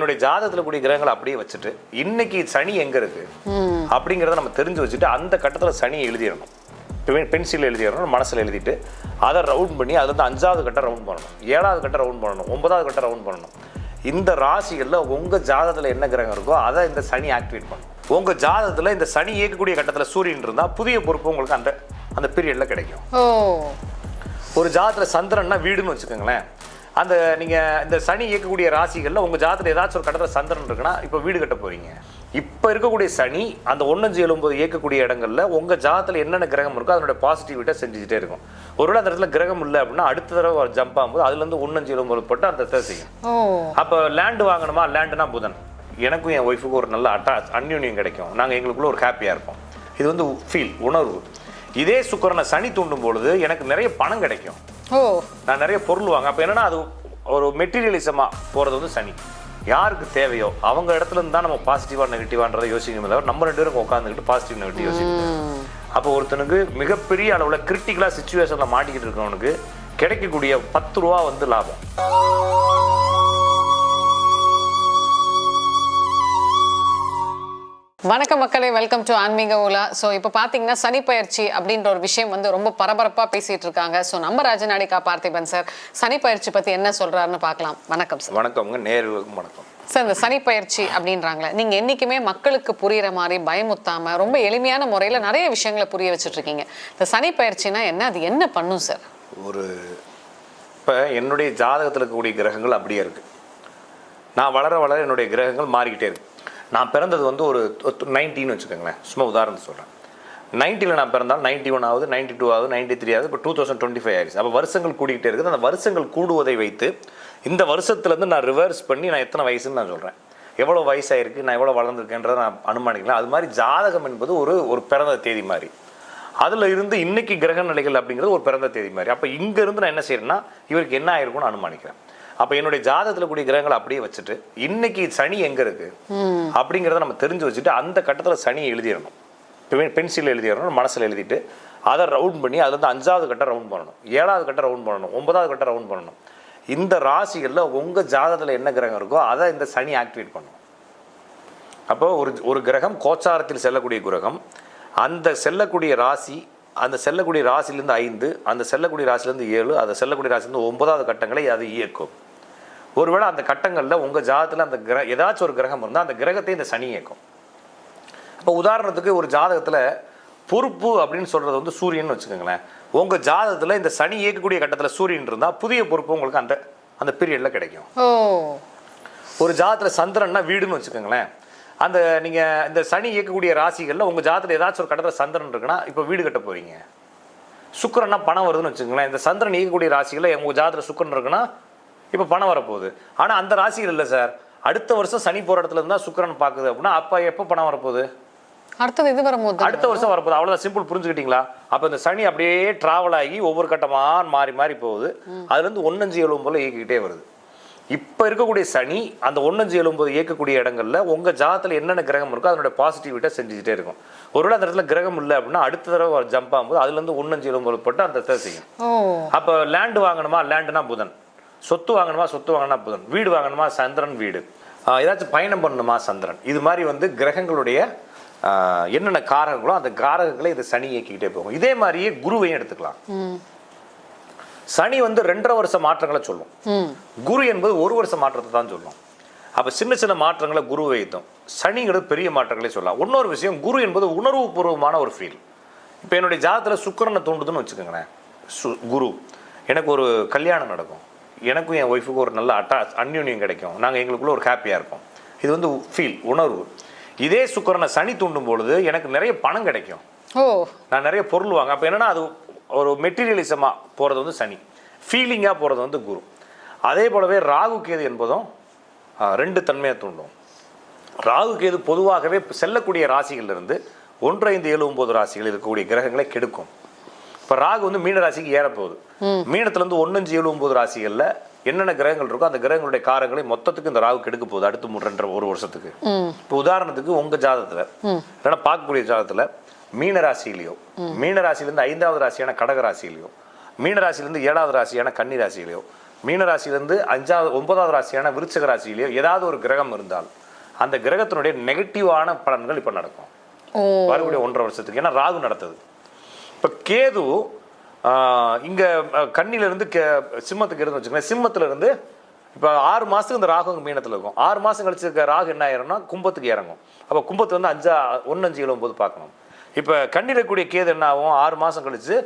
என்னுடைய ஜாதகத்துல கூடிய கிரகங்களை அப்படியே வச்சுட்டு இன்னைக்கு சனி எங்க இருக்கு? அப்படிங்கறத நம்ம தெரிஞ்சு வச்சுட்டு அந்த கட்டத்துல சனியை எழுதிடணும். பென்சில் எழுதிடணும் மனசுல எழுதிட்டு அதை ரவுண்ட் பண்ணி அதுல இருந்து அஞ்சாவது கட்டம் ரவுண்ட் பண்ணணும். ஏழாவது கட்டம் ரவுண்ட் பண்ணணும். ஒன்பதாவது கட்டம் ரவுண்ட் பண்ணணும். இந்த ராசிகள்ல உங்க ஜாதகத்துல என்ன கிரகம் இருக்கோ அதை இந்த சனி ஆக்டிவேட் பண்ணும். உங்க ஜாதகத்துல இந்த சனி இயக்கக்கூடிய கட்டத்துல சூரியன் இருந்தா புதிய பொறுப்பு உங்களுக்கு அந்த அந்த பீரியட்ல கிடைக்கும். ஒரு ஜாதத்துல சந்திரன்னா வீடுன்னு வச்சுக்கோங்களேன். அந்த நீங்க இந்த சனி இயக்கக்கூடிய ராசிகள்ல உங்க ஜாதத்துல ஏதாச்சும் ஒரு கடத்துல சந்திரன் இருக்குன்னா இப்போ வீடு கட்ட போறீங்க. இப்ப இருக்கக்கூடிய சனி அந்த ஒன்னஞ்சு எழும்போது இயக்கக்கூடிய இடங்கள்ல உங்க ஜாதத்துல என்னென்ன கிரகம் இருக்கோ அதனுடைய பாசிட்டிவிட்டா செஞ்சுட்டே இருக்கும். ஒருவேளை அந்த இடத்துல கிரகம் இல்லை அப்படின்னா அடுத்த தடவை ஜம்ப் ஆகும்போது அதுல இருந்து ஒன்னஞ்சு எழும்போது போட்டு அந்த இடத்த செய்யும். அப்போ லேண்டு வாங்கணுமா? லேண்டுனா புதன். எனக்கும் என் ஒய்ஃபுக்கும் ஒரு நல்ல அட்டாச் அந்யூன்யம் கிடைக்கும். நாங்கள் எங்களுக்குள்ள ஒரு ஹாப்பியாக இருப்போம். இது வந்து ஃபீல் உணர்வு. இதே சுக்கரனை சனி தூண்டும் பொழுது எனக்கு நிறைய பணம் கிடைக்கும். நான் நிறைய பொருள் வாங்க. அப்போ என்னன்னா அது ஒரு மெட்டீரியலிசமாக போகிறது வந்து சனி. யாருக்கு தேவையோ அவங்க இடத்துல இருந்து தான் நம்ம பாசிட்டிவா நெகட்டிவான்றதை யோசிக்கணும். தவிர நம்ம ரெண்டு பேரும் உட்காந்துக்கிட்டு பாசிட்டிவ் நெகட்டிவ் யோசிக்கணும். அப்போ ஒருத்தனுக்கு மிகப்பெரிய அளவில் கிரிட்டிக்கலாக சுச்சுவேஷனில் மாட்டிக்கிட்டு இருக்கவனுக்கு கிடைக்கக்கூடிய பத்து ரூபா வந்து லாபம். வணக்கம் மக்களே வெல்கம் டு ஆன்மீக ஓலா ஸோ இப்போ பார்த்தீங்கன்னா சனி பயிற்சி அப்படின்ற ஒரு விஷயம் வந்து ரொம்ப பரபரப்பாக பேசிட்டு இருக்காங்க. ஸோ நம்ம ராஜநாடிகா பார்த்திபன் சார் சனி பயிற்சி பற்றி என்ன சொல்றாருன்னு பார்க்கலாம் வணக்கம் சார் வணக்கம்ங்க. நேர்களுக்கும் வணக்கம். சார் இந்த சனி பயிற்சி அப்படின்றாங்களே நீங்கள் என்றைக்குமே மக்களுக்கு புரியுற மாதிரி பயமுத்தாம ரொம்ப எளிமையான முறையில் நிறைய விஷயங்களை புரிய வச்சுட்டு இருக்கீங்க இந்த சனி பயிற்சினா என்ன? அது என்ன பண்ணும் சார் ஒரு இப்போ என்னுடைய ஜாதகத்தில் இருக்கக்கூடிய கிரகங்கள் அப்படியே இருக்கு. நான் வளர வளர என்னுடைய கிரகங்கள் மாறிக்கிட்டே இருக்கு. நான் பிறந்தது வந்து ஒரு நைன்டின்னு வச்சுக்கோங்களேன். சும்மா உதாரணத்தை சொல்கிறேன் நைன்ட்டியில் நான் பிறந்தாலும் நைன்ட்டி ஒன் ஆகுது நைன்ட்டி டூ ஆகுது நைன்ட்டி த்ரீ ஆகுது இப்போ டூ தௌசண்ட் டுவெண்ட்டி ஃபைவ் ஆயிடுச்சு. அப்போ வருஷங்கள் கூடிக்கிட்டே இருக்குது. அந்த வருஷங்கள் கூடுவதை வைத்து இந்த வருஷத்துலேருந்து நான் ரிவர்ஸ் பண்ணி நான் எத்தனை வயசுன்னு நான் சொல்கிறேன் எவ்வளோ வயசாயிருக்கு நான் எவ்வளோ வளர்ந்துருக்கேன்றதை நான் அனுமானிக்கலாம் அது மாதிரி ஜாதகம் என்பது ஒரு ஒரு பிறந்த தேதி மாதிரி. அதில் இருந்து இன்னைக்கு கிரக நிலைகள் அப்படிங்கிறது ஒரு பிறந்த தேதி மாதிரி. அப்போ இங்கேருந்து நான் என்ன செய்கிறேன்னா இவருக்கு என்ன ஆயிருக்கும்னு அனுமானிக்கிறேன். அப்ப என்னுடைய ஜாதகத்துல கூடிய கிரகங்களை அப்படியே வச்சுட்டு இன்னைக்கு சனி எங்க இருக்கு? அப்படிங்கிறத நம்ம தெரிஞ்சு வச்சுட்டு அந்த கட்டத்துல சனி எழுதிடணும். பென்சில் எழுதிடணும் மனசுல எழுதிட்டு அதை ரவுண்ட் பண்ணி அதுல இருந்து அஞ்சாவது கட்டம் ரவுண்ட் பண்ணணும் ஏழாவது கட்டம் ரவுண்ட் பண்ணணும் ஒன்பதாவது கட்டம் ரவுண்ட் பண்ணணும். இந்த ராசிகள்ல உங்க ஜாதகத்துல என்ன கிரகம் இருக்கோ அதை இந்த சனி ஆக்டிவேட் பண்ணும். அப்போ ஒரு ஒரு கிரகம் கோச்சாரத்தில் செல்லக்கூடிய கிரகம் அந்த செல்லக்கூடிய ராசி அந்த செல்லக்கூடிய ராசியிலேருந்து ஐந்து அந்த செல்லக்கூடிய ராசியிலேருந்து ஏழு அந்த செல்லக்கூடிய ராசிலேருந்து ஒன்பதாவது கட்டங்களை அது இயக்கும். ஒருவேளை அந்த கட்டங்களில் உங்கள் ஜாதகத்தில் அந்த கிர ஏதாச்சும் ஒரு கிரகம் இருந்தால் அந்த கிரகத்தை இந்த சனி இயக்கும். இப்போ உதாரணத்துக்கு ஒரு ஜாதகத்தில் பொறுப்பு அப்படின்னு சொல்கிறது வந்து சூரியன் வச்சுக்கோங்களேன். உங்கள் ஜாதகத்தில் இந்த சனி இயக்கக்கூடிய கட்டத்தில் சூரியன் இருந்தால் புதிய பொறுப்பு உங்களுக்கு அந்த அந்த பீரியடில் கிடைக்கும். ஒரு ஜாதத்துல சந்திரன்னா வீடுன்னு வச்சுக்கோங்களேன். அந்த நீங்க இந்த சனி இயக்கக்கூடிய ராசிகள்ல உங்க ஜாதத்துல ஏதாச்சும் ஒரு கடத்துல சந்திரன் இருக்குன்னா இப்போ வீடு கட்ட போறீங்க. சுக்கிரன்னா பணம் வருதுன்னு வச்சுக்கோங்களேன். இந்த சந்திரன் இயக்கக்கூடிய ராசிகள்ல உங்க ஜாதத்துல சுக்கிரன் இருக்குன்னா இப்போ பணம் வரப்போகுது. ஆனா அந்த ராசிகள் இல்லை சார். அடுத்த வருஷம் சனி போற இடத்துல இருந்தா சுக்கிரன் பாக்குது அப்படின்னா அப்ப எப்போ பணம் வரப்போகுது? அடுத்தது இது வரும்போது அடுத்த வருஷம் வரப்போகுது. அவ்வளவுதான் சிம்பிள் புரிஞ்சுக்கிட்டீங்களா? அப்ப இந்த சனி அப்படியே டிராவல் ஆகி ஒவ்வொரு கட்டமா மாறி மாறி போகுது. அதுல இருந்து ஒன்னஞ்சு எழுவும் போல இயக்கிக்கிட்டே வருது. இப்ப இருக்கக்கூடிய சனி அந்த ஒன்னஞ்சு எழும்போது இயக்கக்கூடிய இடங்கள்ல உங்க ஜாதத்துல என்னென்ன கிரகம் இருக்கோ அதனுடைய பாசிட்டிவிட்டா செஞ்சுக்கிட்டே இருக்கும். ஒருவேளை அந்த இடத்துல கிரகம் இல்லை அப்படின்னா அடுத்த தடவை ஜம்ப் ஆகும்போது அதுல இருந்து ஒன்னஞ்சு எழும்போது போட்டு அந்த இடத்த செய்யும். அப்போ லேண்டு வாங்கணுமா? லேண்டுனா புதன். சொத்து வாங்கணுமா சொத்து வாங்கணுமா புதன் வீடு வாங்கணுமா சந்திரன் வீடு. ஏதாச்சும் பயணம் பண்ணணுமா சந்திரன். இது மாதிரி வந்து கிரகங்களுடைய என்னென்ன காரகங்களோ அந்த காரகங்களை இது சனி இயக்கிக்கிட்டே போகும். இதே மாதிரியே குருவையும் எடுத்துக்கலாம். சனி வந்து ரெண்டரை வருஷ மாற்றங்களை சொல்லும். குரு என்பது ஒரு வருஷ மாற்றத்தை தான் சொல்லும். அப்போ சின்ன சின்ன மாற்றங்களை குரு வைத்தோம் சனிங்கிறது பெரிய மாற்றங்களே சொல்லலாம். இன்னொரு விஷயம் குரு என்பது உணர்வுபூர்வமான ஒரு ஃபீல் இப்போ என்னுடைய ஜாதத்தில் சுக்கிரனை தூண்டுதுன்னு வச்சுக்கோங்களேன். சு குரு. எனக்கு ஒரு கல்யாணம் நடக்கும். எனக்கும் என் ஒய்ஃபுக்கும் ஒரு நல்ல அட்டாச் அந்யூன்யம் கிடைக்கும். நாங்கள் எங்களுக்குள்ள ஒரு ஹாப்பியாக இருப்போம். இது வந்து ஃபீல் உணர்வு. இதே சுக்கிரனை சனி தூண்டும் பொழுது எனக்கு நிறைய பணம் கிடைக்கும். ஓ. நான் நிறைய பொருள் வாங்க அப்போ என்னன்னா அது ஒரு மெட்டீரியலிசமாக போகிறது வந்து சனி. ஃபீலிங்காக போகிறது வந்து குரு. அதே போலவே ராகு கேது என்பதும் ரெண்டு தன்மையை தூண்டும். ராகு கேது பொதுவாகவே செல்லக்கூடிய ராசிகள்ல இருந்து ஒன்று ஐந்து ஏழு ஒன்பது ராசிகள் இருக்கக்கூடிய கிரகங்களை கெடுக்கும். இப்போ ராகு வந்து மீன ராசிக்கு ஏறப்போகுது மீனத்துலேருந்து ஒன்னஞ்சு ஏழு ஒன்பது ராசிகளில் என்னென்ன கிரகங்கள் இருக்கோ அந்த கிரகங்களுடைய காரங்களை மொத்தத்துக்கு இந்த ராகு கெடுக்க போகுது அடுத்து மூ- ரெண்டரை ஒரு வருஷத்துக்கு. இப்போ உதாரணத்துக்கு உங்க ஜாதகத்துல இல்லைன்னா பார்க்கக்கூடிய ஜாதகத்துல மீன ராசியிலையோ மீன ராசியிலேருந்து ஐந்தாவது ராசியான கடக ராசியிலையோ மீன ராசியிலேருந்து ஏழாவது ராசியான கன்னி ராசியிலையோ மீனராசியிலேருந்து அஞ்சாவது ஒன்பதாவது ராசியான விருச்சக ராசியிலேயோ ஏதாவது ஒரு கிரகம் இருந்தால் அந்த கிரகத்தினுடைய நெகட்டிவான பலன்கள் இப்போ நடக்கும். வரக்கூடிய ஒன்றரை வருஷத்துக்கு. ஏன்னா ராகு நடத்துது. இப்போ கேது இங்கே கண்ணிலிருந்து கே சிம்மத்துக்கு இருந்து வச்சுக்கோங்களேன் சிம்மத்துலேருந்து இப்போ ஆறு மாதத்துக்கு இந்த ராகு மீனத்தில் இருக்கும். ஆறு மாதம் கழிச்சு இருக்க ராகு என்ன ஆயிரும்னா கும்பத்துக்கு இறங்கும். அப்போ கும்பத்து வந்து அஞ்சா ஒன்று அஞ்சு எழும்போது பார்க்கணும். இப்போ கண்ணில் இருக்கக்கூடிய கேது என்ன ஆகும்? ஆறு மாதம் கழிச்சு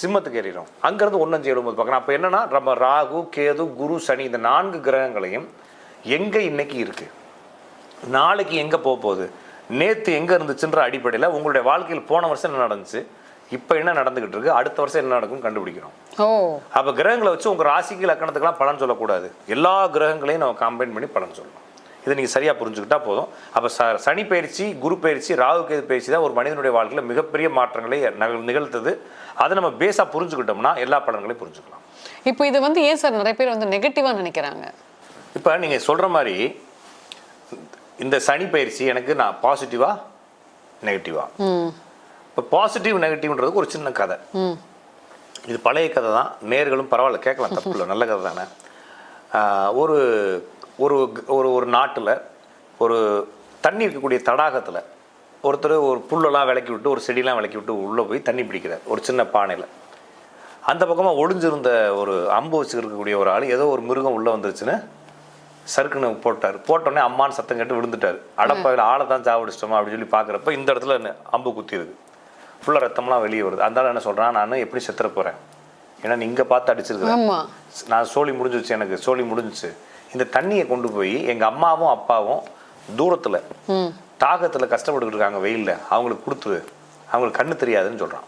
சிம்மத்துக்கு ஏறிடும். அங்கேருந்து ஒன்று அஞ்சு எழுபது பார்க்கணும். அப்போ என்னன்னா நம்ம ராகு கேது குரு சனி இந்த நான்கு கிரகங்களையும் எங்கே இன்னைக்கு இருக்குது நாளைக்கு எங்கே போக போகுது? நேற்று எங்கே இருந்துச்சுன்ற அடிப்படையில் உங்களுடைய வாழ்க்கையில் போன வருஷம் என்ன நடந்துச்சு? இப்போ என்ன நடந்துகிட்டு இருக்கு? அடுத்த வருஷம் என்ன நடக்கும் கண்டுபிடிக்கிறோம். ஓ. அப்போ கிரகங்களை வச்சு உங்கள் ராசிக்கு லக்கணத்துக்கெல்லாம் பலன் சொல்லக்கூடாது. எல்லா கிரகங்களையும் நம்ம கம்பைன் பண்ணி பலன் சொல்லணும் இதை நீங்கள் சரியாக புரிஞ்சுக்கிட்டா போதும். அப்போ ச சனி பயிற்சி குரு பயிற்சி ராகு கேது பயிற்சி தான் ஒரு மனிதனுடைய வாழ்க்கையில் மிகப்பெரிய மாற்றங்களை நிகழ்த்தது. அதை நம்ம பேஸாக புரிஞ்சுக்கிட்டோம்னா எல்லா பலன்களையும் புரிஞ்சுக்கலாம். இப்போ இது வந்து ஏன் சார் நிறைய பேர் வந்து நெகட்டிவா நினைக்கிறாங்க? இப்போ நீங்கள் சொல்கிற மாதிரி இந்த சனி பயிற்சி எனக்கு நான் பாசிட்டிவா நெகட்டிவா ம். இப்போ பாசிட்டிவ் நெகட்டிவ்ன்றதுக்கு ஒரு சின்ன கதை. இது பழைய கதை தான். நேர்களும் பரவாயில்ல கேட்கலாம் தப்பு இல்லை நல்ல கதை தானே. ஒரு ஒரு ஒரு ஒரு நாட்டில் ஒரு தண்ணி இருக்கக்கூடிய தடாகத்தில் ஒருத்தர் ஒரு புல்லெல்லாம் விளக்கி விட்டு ஒரு செடியெல்லாம் விளக்கி விட்டு உள்ளே போய் தண்ணி பிடிக்கிறார் ஒரு சின்ன பானையில். அந்த பக்கமாக ஒளிஞ்சிருந்த ஒரு அம்பு வச்சுருக்கக்கூடிய ஒரு ஆள் ஏதோ ஒரு மிருகம் உள்ளே வந்துருச்சுன்னு சறுக்குன்னு போட்டார். போட்டோடனே அம்மான்னு சத்தம் கேட்டு விழுந்துட்டார். அடப்பாவில் ஆளை தான் சாவடிச்சிட்டோமா அப்படின்னு சொல்லி பார்க்குறப்ப இந்த இடத்துல அம்பு குத்திருக்கு ஃபுல்லாக ரத்தம்லாம் வெளியே வருது. ஆள் என்ன சொல்கிறான் நான் எப்படி செத்துற போகிறேன் ஏன்னா நீ இங்கே பார்த்து அடிச்சிருக்கிறேன் நான் சோழி முடிஞ்சிச்சு எனக்கு. சோழி முடிஞ்சிச்சு இந்த தண்ணியை கொண்டு போய் எங்கள் அம்மாவும் அப்பாவும் தூரத்தில் தாகத்தில் கஷ்டப்பட்டுக்கிட்டு இருக்காங்க வெயிலில். அவங்களுக்கு கொடுத்துரு அவங்களுக்கு கண்ணு தெரியாதுன்னு சொல்கிறான்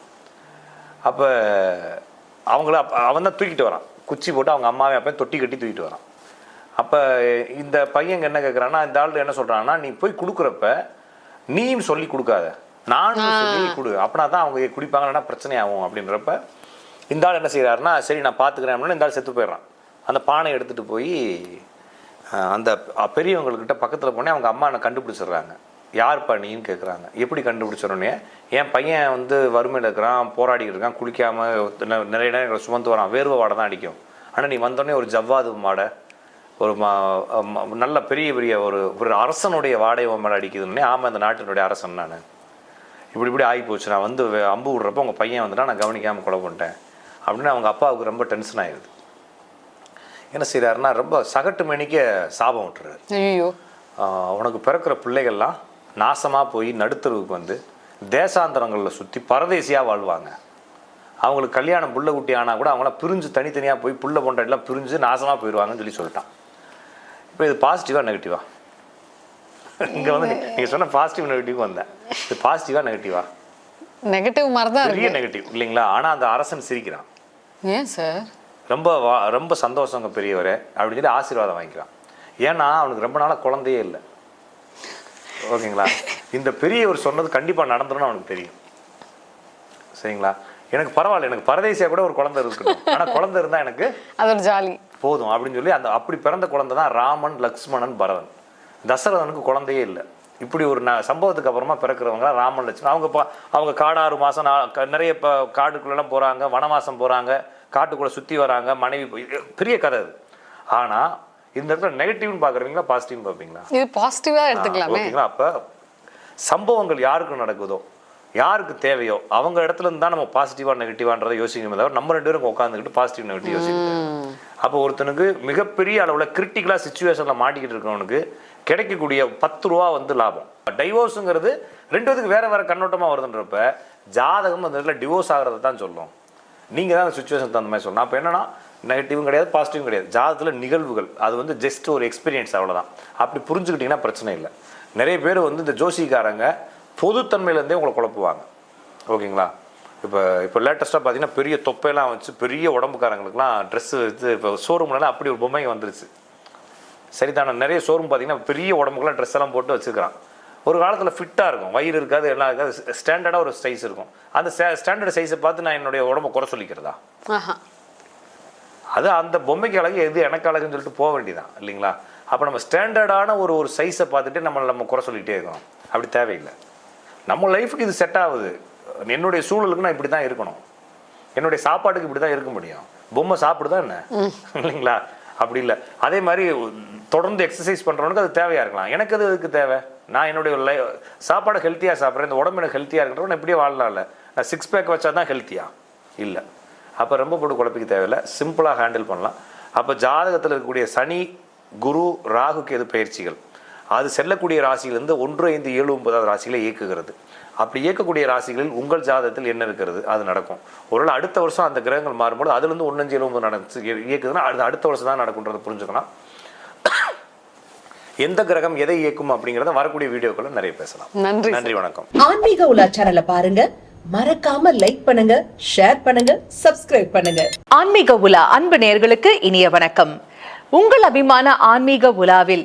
அப்போ அவங்கள அவன் தான் தூக்கிட்டு வரான். குச்சி போட்டு அவங்க அம்மாவை அப்பையும் தொட்டி கட்டி தூக்கிட்டு வரான். அப்போ இந்த பையன் என்ன கேட்குறான்னா இந்த ஆள் என்ன சொல்கிறான்னா நீ போய் கொடுக்குறப்ப நீயும் சொல்லி கொடுக்காத. நானும் சொல்லி கொடு. அப்படின்னா தான் அவங்க குடிப்பாங்க இல்லைன்னா பிரச்சனை ஆகும் அப்படின்றப்ப இந்த ஆள் என்ன செய்கிறாருன்னா சரி நான் பார்த்துக்கிறேன் அப்படின்னா இந்த ஆள் செத்து போயிடுறான். அந்த பானையை எடுத்துகிட்டு போய் அந்த பெரியவங்கக்கிட்ட பக்கத்தில் போனே அவங்க அம்மா என்னை கண்டுபிடிச்சிடுறாங்க. யார்ப்பா நீன்னு கேட்குறாங்க எப்படி கண்டுபிடிச்சிடனே என் பையன் வந்து வறுமையில் இருக்கிறான் போராடிட்டு இருக்கான் குளிக்காமல் நிறைய நேரம் சுமந்து வரான் வேர்வை வாடை தான் அடிக்கும். ஆனால் நீ வந்தோடனே ஒரு ஜவ்வாது மாடை ஒரு ம நல்ல பெரிய பெரிய ஒரு ஒரு அரசனுடைய வாடகை மேலே அடிக்குதுன்னே ஆமாம் இந்த நாட்டினுடைய அரசன் நான். இப்படி இப்படி ஆகி போச்சு நான் வந்து அம்பு விடுறப்போ உங்கள் பையன் வந்துட்டா நான் கவனிக்காமல் கொலை பண்ணிட்டேன். அப்படின்னு அவங்க அப்பாவுக்கு ரொம்ப டென்ஷன் ஆயிடுது. என்ன செய்கிறாருன்னா ரொம்ப சகட்டு மணிக்க சாபம் விட்டுறாரு. ஐயோ உனக்கு பிறக்கிற பிள்ளைகள்லாம் நாசமாக போய் நடுத்தருவுக்கு வந்து தேசாந்தரங்களில் சுற்றி பரதேசியாக வாழ்வாங்க. அவங்களுக்கு கல்யாணம் புள்ள குட்டி ஆனால் கூட அவங்களாம் பிரிஞ்சு தனித்தனியாக போய் புள்ள பொண்டாட்டிலாம் பிரிஞ்சு நாசமாக போயிடுவாங்கன்னு சொல்லி சொல்லிட்டான். இப்போ இது பாசிட்டிவா நெகட்டிவா இங்கே வந்து நீங்கள் சொன்ன பாசிட்டிவ் நெகட்டிவ் வந்தேன். இது பாசிட்டிவா நெகட்டிவா நெகட்டிவ் மாதிரி தான் பெரிய நெகட்டிவ் இல்லைங்களா? ஆனால் அந்த அரசன் சிரிக்கிறான். ஏன் சார் ரொம்ப ரொம்ப சந்தோஷங்க பெரியவரே அப்படின்னு சொல்லி ஆசீர்வாதம் வாங்கிக்கிறான். ஏன்னா அவனுக்கு ரொம்ப நாளாக குழந்தையே இல்லை. ஓகேங்களா? இந்த பெரியவர் சொன்னது கண்டிப்பாக நடந்துரும்னு அவனுக்கு தெரியும். சரிங்களா? எனக்கு பரவாயில்ல எனக்கு பரதேசியாக கூட ஒரு குழந்தை இருக்கணும் ஆனால் குழந்தை இருந்தால் எனக்கு அது ஒரு ஜாலி. போதும் அப்படின்னு சொல்லி அந்த அப்படி பிறந்த குழந்தை தான் ராமன் லக்ஷ்மணன் பரதன். தசரதனுக்கு குழந்தையே இல்லை. இப்படி ஒரு ந சம்பவத்துக்கு அப்புறமா பிறக்கிறவங்க ராமன் லட்சுமணன். அவங்க பா அவங்க காடாறு மாதம் நிறைய இப்போ காட்டுக்குள்ளெல்லாம் போகிறாங்க வனவாசம் போகிறாங்க காட்டுக்குள்ளே சுற்றி வராங்க மனைவி பெரிய கதை அது. ஆனால் இந்த இடத்துல நெகட்டிவ்னு பார்க்குறீங்களா பாசிட்டிவ்னு பார்ப்பீங்களா? இது பாசிட்டிவா எடுத்துக்கலாமே. ஓகேங்களா? அப்போ சம்பவங்கள் யாருக்கு நடக்குதோ யாருக்கு தேவையோ அவங்க இடத்துல இருந்து தான் நம்ம பாசிட்டிவா நெகட்டிவான்றதை யோசிக்கணுமே தவிர நம்ம ரெண்டு பேரும் உட்காந்துக்கிட்டு பாசிட்டிவ் நெகட்டிவ் யோசிக்கணும். அப்போ ஒருத்தனுக்கு மிகப்பெரிய அளவில் கிரிட்டிக்கலாக சுச்சுவேஷனில் மாட்டிக்கிட்டு இருக்கவனுக்கு கிடைக்கக்கூடிய பத்து ரூபா வந்து லாபம். டைவோர்ஸுங்கிறது ரெண்டு பேத்துக்கு வேற வேற கண்ணோட்டமாக வருதுன்றப்ப ஜாதகம் அந்த இடத்துல டிவோர்ஸ் ஆகிறத தான் சொல்லும். நீங்கள் தான் அந்த சுச்சுவேஷன் தகுந்த மாதிரி சொல்லணும். அப்போ என்னன்னா நெகட்டிவும் கிடையாது பாசிட்டிவும் கிடையாது. ஜாதகத்தில் நிகழ்வுகள் அது வந்து ஜஸ்ட் ஒரு எக்ஸ்பீரியன்ஸ் அவ்வளவுதான். அப்படி புரிஞ்சுக்கிட்டிங்கன்னா பிரச்சனை இல்லை. நிறைய பேர் வந்து இந்த ஜோசிக்காரங்க பொதுத்தன்மையிலேருந்தே உங்களை குழப்புவாங்க. ஓகேங்களா? இப்போ இப்போ லேட்டஸ்ட்டாக பார்த்தீங்கன்னா பெரிய தொப்பையெல்லாம் வச்சு பெரிய உடம்புக்காரங்களுக்குலாம் ட்ரெஸ்ஸு வச்சு இப்போ ஷோரூம்லலாம் அப்படி ஒரு பொம்மைங்க வந்துருச்சு. சரிதானே? நிறைய ஷோரூம் பார்த்தீங்கன்னா பெரிய உடம்புக்குலாம் ட்ரெஸ் எல்லாம் போட்டு வச்சுக்கிறான் ஒரு காலத்தில் ஃபிட்டாக இருக்கும். வயிறு இருக்காது எல்லாம் இருக்காது. ஸ்டாண்டர்டாக ஒரு சைஸ் இருக்கும். அந்த ஸ்டாண்டர்ட் சைஸை பார்த்து நான் என்னுடைய உடம்பை குறை சொல்லிக்கிறதா? அது அந்த பொம்மைக்கு அழகு எது எனக்கு அழகுன்னு சொல்லிட்டு போக வேண்டியதான் இல்லைங்களா? அப்போ நம்ம ஸ்டாண்டர்டான ஒரு ஒரு சைஸை பார்த்துட்டு நம்ம நம்ம குறை சொல்லிகிட்டே இருக்கணும். அப்படி தேவையில்லை. நம்ம லைஃபுக்கு இது செட் ஆகுது. என்னுடைய சூழலுக்கு நான் இப்படி தான் இருக்கணும். என்னுடைய சாப்பாட்டுக்கு இப்படி தான் இருக்க முடியும். பொம்மை சாப்பிடுதா என்ன? இல்லைங்களா? அப்படி இல்லை. அதே மாதிரி தொடர்ந்து எக்ஸசைஸ் பண்ணுறவனுக்கு அது தேவையாக இருக்கலாம். எனக்கு அது அதுக்கு தேவை? நான் என்னுடைய லை சாப்பாடை ஹெல்த்தியாக சாப்பிட்றேன். இந்த உடம்பு எனக்கு ஹெல்த்தியாக இருக்கிறவன் எப்படியே வாழலாம்ல நான் சிக்ஸ் பேக் வச்சா தான் ஹெல்த்தியா இல்லை. அப்போ ரொம்ப போட்டு குழப்பிக்க தேவையில்லை. சிம்பிளாக ஹேண்டில் பண்ணலாம். அப்போ ஜாதகத்தில் இருக்கக்கூடிய சனி குரு ராகுக்கு எது பயிற்சிகள்? அது செல்லக்கூடிய ராசியிலிருந்து ஒன்று ஐந்து ஏழு ஒன்பதாவது ராசிகளை இயக்குகிறது. அப்படி இயக்கக்கூடிய ராசிகளில் உங்கள் ஜாதகத்தில் என்ன இருக்கிறது? அது நடக்கும். ஒருவேளை அடுத்த வருஷம் அந்த கிரகங்கள் மாறும்போது அதுலேருந்து ஒன்னஞ்சு ஏழு ஒன்பது நடந்து இயக்குதுன்னா அது அடுத்த வருஷம் தான் நடக்குன்றதை புரிஞ்சுக்கலாம். எந்த கிரகம் எதை இயக்கும் அப்படிங்கிறத வரக்கூடிய வீடியோக்களை நிறைய பேசலாம். நன்றி நன்றி வணக்கம். ஆன்மீக உலா சேனலை பாருங்க. மறக்காம லைக் பண்ணுங்க ஷேர் பண்ணுங்க சப்ஸ்கிரைப் பண்ணுங்க. ஆன்மீக உலா அன்பு நேயர்களுக்கு இனிய வணக்கம். உங்கள் அபிமான ஆன்மீக உலாவில்